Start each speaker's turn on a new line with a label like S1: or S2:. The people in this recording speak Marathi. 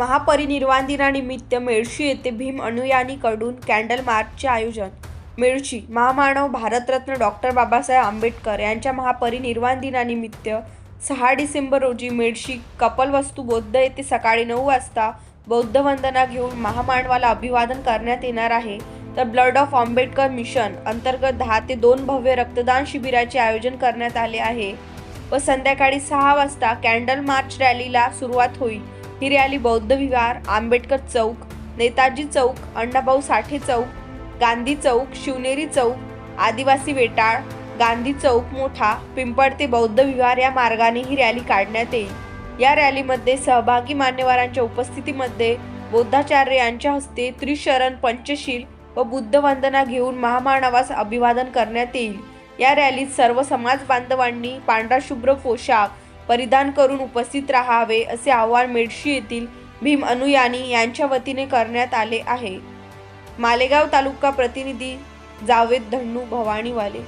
S1: महापरिनिर्वाण दिनानिमित्त मेळशी येथे भीम अनुयानीकडून कॅन्डल मार्चचे आयोजन. मेळशी महामानव भारतरत्न डॉक्टर बाबासाहेब आंबेडकर यांच्या महापरिनिर्वाण दिनानिमित्त सहा डिसेंबर रोजी मेळशी कपलवस्तू बौद्ध येथे सकाळी नऊ वाजता बौद्ध वंदना घेऊन महामानवाला अभिवादन करण्यात येणार आहे. तर ब्लड ऑफ आंबेडकर मिशन अंतर्गत दहा ते दोन भव्य रक्तदान शिबिराचे आयोजन करण्यात आले आहे व संध्याकाळी सहा वाजता कॅन्डल मार्च रॅलीला सुरुवात होईल. ही रॅली बौद्ध विहार आंबेडकर चौक नेताजी चौक अण्णाभाऊ साठे चौक गांधी चौक शिवनेरी चौक आदिवासी वेटाळ गांधी चौक मोठा पिंपळ ते बौद्ध विहार या मार्गाने ही रॅली काढण्यात येईल. या रॅलीमध्ये सहभागी मान्यवरांच्या उपस्थितीमध्ये बौद्धाचार्य यांच्या हस्ते त्रिशरण पंचशील व बुद्ध वंदना घेऊन महामानवास अभिवादन करण्यात येईल. या रॅलीत सर्व समाज बांधवांनी पांढरा शुभ्र पोशाख परिधान करून उपस्थित राहावे असे आवाहन मेडशी येथील भीम अनुयानी यांच्या वतीने करण्यात आले आहे. मालेगाव तालुका प्रतिनिधी जावेद धन्नू भवानीवाले.